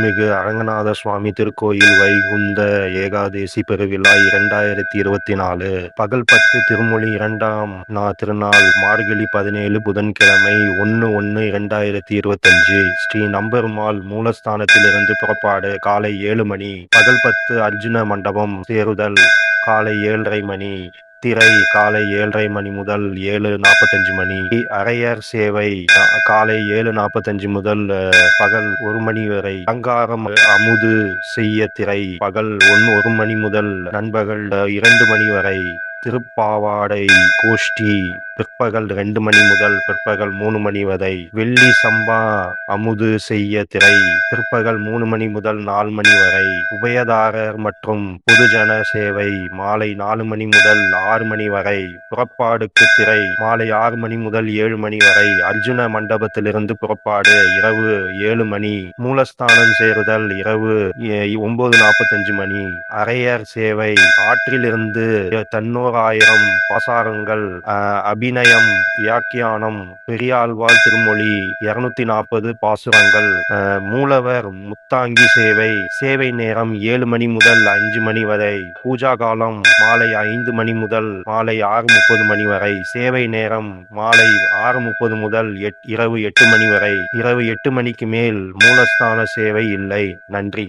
அருள்மிகு அரங்கநாத சுவாமி திருக்கோயில் வைகுந்த ஏகாதேசி பெருவிழா இரண்டாயிரத்தி இருபத்தி நாலு பகல் பத்து திருமொழி இரண்டாம் நா திருநாள் மார்கழி பதினேழு புதன்கிழமை ஒன்று ஒன்று இரண்டாயிரத்தி இருபத்தஞ்சு ஸ்ரீ நம்பெருமாள் மூலஸ்தானத்திலிருந்து புறப்பாடு காலை ஏழு மணி. பகல் பத்து அர்ஜுன மண்டபம் சேருதல் காலை ஏழரை மணி. திரை காலை ஏழரை மணி முதல் ஏழு நாற்பத்தஞ்சு மணி அரையர் சேவை. கா- காலை ஏழு நாற்பத்தஞ்சு முதல் பகல் ஒரு மணி வரை. அலங்காரம் அமுது செய்ய திரை. பகல் ஒன்று ஒரு மணி முதல் நண்பகல் இரண்டு மணி வரை. திருப்பாவாடை கோஷ்டி. பிற்பகல் ரெண்டு மணி முதல் பிற்பகல் மூணு மணி வரை வெள்ளி சம்பா அமுது செய்ய திரை. பிற்பகல் மூணு மணி முதல் நாலு மணி வரை உபயதாரர் மற்றும் பொதுஜன சேவை. மாலை நாலு மணி முதல் ஆறு மணி வரை புறப்பாடுக்கு திரை. மாலை ஆறு மணி முதல் ஏழு மணி வரை அர்ஜுன மண்டபத்திலிருந்து புறப்பாடு. இரவு ஏழு மணி. மூலஸ்தானம் சேருதல் இரவு ஒன்பது நாற்பத்தஞ்சு மணி. அரையர் சேவை. ஆற்றிலிருந்து தன்னோராயிரம் பாசாரங்கள் அஹ், அபிநயம் வியாக்கியானம் பெரியாழ்வார் திருமொழி இருநூத்தி நாற்பது பாசுரங்கள் மூலவர் முத்தாங்கி சேவை சேவை நேரம் ஏழு மணி முதல் அஞ்சு மணி வரை பூஜா காலம் மாலை ஐந்து மணி முதல் மாலை ஆறு முப்பது மணி வரை சேவை நேரம் மாலை ஆறு முப்பது முதல் எட்- இரவு எட்டு மணி வரை இரவு எட்டு மணிக்கு மேல் மூலஸ்தான சேவை இல்லை. நன்றி.